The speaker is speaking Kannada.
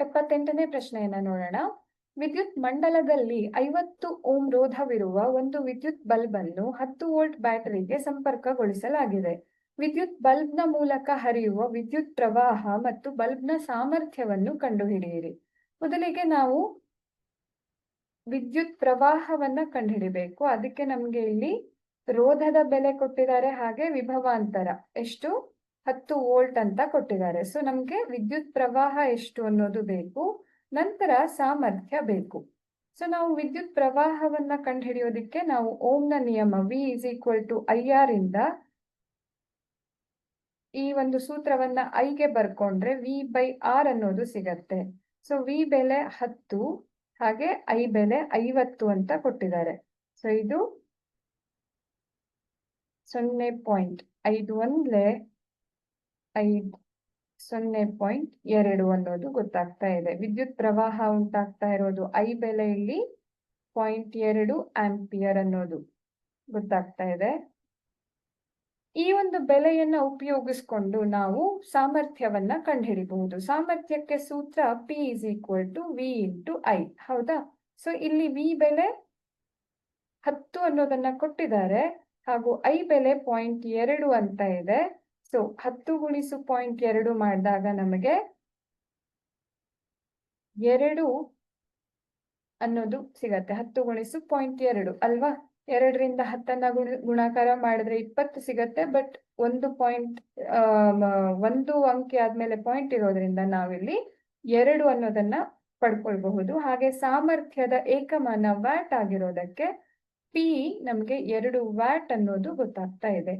ಎಪ್ಪತ್ತೆಂಟನೇ ಪ್ರಶ್ನೆಯನ್ನ ನೋಡೋಣ. ವಿದ್ಯುತ್ ಮಂಡಲದಲ್ಲಿ ಐವತ್ತು ಓಂ ರೋಧವಿರುವ ಒಂದು ವಿದ್ಯುತ್ ಬಲ್ಬ್ ಅನ್ನು ಹತ್ತು ವೋಲ್ಟ್ ಬ್ಯಾಟರಿಗೆ ಸಂಪರ್ಕಗೊಳಿಸಲಾಗಿದೆ. ವಿದ್ಯುತ್ ಬಲ್ಬ್ನ ಮೂಲಕ ಹರಿಯುವ ವಿದ್ಯುತ್ ಪ್ರವಾಹ ಮತ್ತು ಬಲ್ಬ್ನ ಸಾಮರ್ಥ್ಯವನ್ನು ಕಂಡುಹಿಡಿಯಿರಿ. ಮೊದಲಿಗೆ ನಾವು ವಿದ್ಯುತ್ ಪ್ರವಾಹವನ್ನ ಕಂಡುಹಿಡಿಬೇಕು. ಅದಕ್ಕೆ ನಮ್ಗೆ ಇಲ್ಲಿ ರೋಧದ ಬೆಲೆ ಕೊಟ್ಟಿದ್ದಾರೆ. ಹಾಗೆ ವಿಭವಾಂತರ. ಎಷ್ಟು? ಹತ್ತು ವೋಲ್ಟ್ ಅಂತ ಕೊಟ್ಟಿದ್ದಾರೆ. ಸೊ ನಮ್ಗೆ ವಿದ್ಯುತ್ ಪ್ರವಾಹ ಎಷ್ಟು ಅನ್ನೋದು ಬೇಕು, ನಂತರ ಸಾಮರ್ಥ್ಯ ಬೇಕು. ಸೊ ನಾವು ವಿದ್ಯುತ್ ಪ್ರವಾಹವನ್ನ ಕಂಡುಹಿಡಿಯೋದಿಕ್ಕೆ ನಾವು ಓಮ್ನ ನಿಯಮ V is equal to I R ಇಂದ ಈ ಒಂದು ಸೂತ್ರವನ್ನ ಐಗೆ ಬರ್ಕೊಂಡ್ರೆ ವಿ ಬೈ ಆರ್ ಅನ್ನೋದು ಸಿಗತ್ತೆ. ಸೊ ವಿ ಬೆಲೆ ಹತ್ತು, ಹಾಗೆ ಐ ಬೆಲೆ ಐವತ್ತು ಅಂತ ಕೊಟ್ಟಿದ್ದಾರೆ. ಸೊ ಇದು ಸೊನ್ನೆ ಪಾಯಿಂಟ್ ಐದು ಒಂದ್ಲೆ ಐದು ಸೊನ್ನೆ ಪಾಯಿಂಟ್ ಎರಡು ಅನ್ನೋದು ಗೊತ್ತಾಗ್ತಾ ಇದೆ. ವಿದ್ಯುತ್ ಪ್ರವಾಹ ಉಂಟಾಗ್ತಾ ಇರೋದು ಐ ಬೆಲೆಯಲ್ಲಿ ಪಾಯಿಂಟ್ ಎರಡು ಆಂಪಿಯರ್ ಅನ್ನೋದು ಗೊತ್ತಾಗ್ತಾ ಇದೆ. ಈ ಒಂದು ಬೆಲೆಯನ್ನ ಉಪಯೋಗಿಸ್ಕೊಂಡು ನಾವು ಸಾಮರ್ಥ್ಯವನ್ನ ಕಂಡುಹಿಡಿಬಹುದು. ಸಾಮರ್ಥ್ಯಕ್ಕೆ ಸೂತ್ರ P is equal to V into I ಹೌದಾ? ಸೊ ಇಲ್ಲಿ ವಿ ಬೆಲೆ ಹತ್ತು ಅನ್ನೋದನ್ನ ಕೊಟ್ಟಿದ್ದಾರೆ. ಹಾಗೂ ಐ ಬೆಲೆ ಪಾಯಿಂಟ್ ಎರಡು ಅಂತ ಇದೆ. ಸೊ ಹತ್ತು ಗುಣಿಸು ಪಾಯಿಂಟ್ ಎರಡು ಮಾಡಿದಾಗ ನಮಗೆ ಎರಡು ಅನ್ನೋದು ಸಿಗತ್ತೆ. ಹತ್ತು ಗುಣಿಸು ಪಾಯಿಂಟ್ ಎರಡು, ಅಲ್ವಾ? ಎರಡರಿಂದ ಹತ್ತನ್ನ ಗುಣ, ಗುಣಾಕಾರ ಮಾಡಿದ್ರೆ ಇಪ್ಪತ್ತು ಸಿಗತ್ತೆ ಬಟ್ ಒಂದು ಪಾಯಿಂಟ್ ಒಂದು ಅಂಕಿ ಆದ್ಮೇಲೆ ಪಾಯಿಂಟ್ ಇರೋದ್ರಿಂದ ನಾವಿಲ್ಲಿ ಎರಡು ಅನ್ನೋದನ್ನ ಪಡ್ಕೊಳ್ಬಹುದು. ಹಾಗೆ ಸಾಮರ್ಥ್ಯದ ಏಕಮಾನ ವ್ಯಾಟ್ ಆಗಿರೋದಕ್ಕೆ ಪಿ ನಮ್ಗೆ ಎರಡು ವ್ಯಾಟ್ ಅನ್ನೋದು ಗೊತ್ತಾಗ್ತಾ ಇದೆ.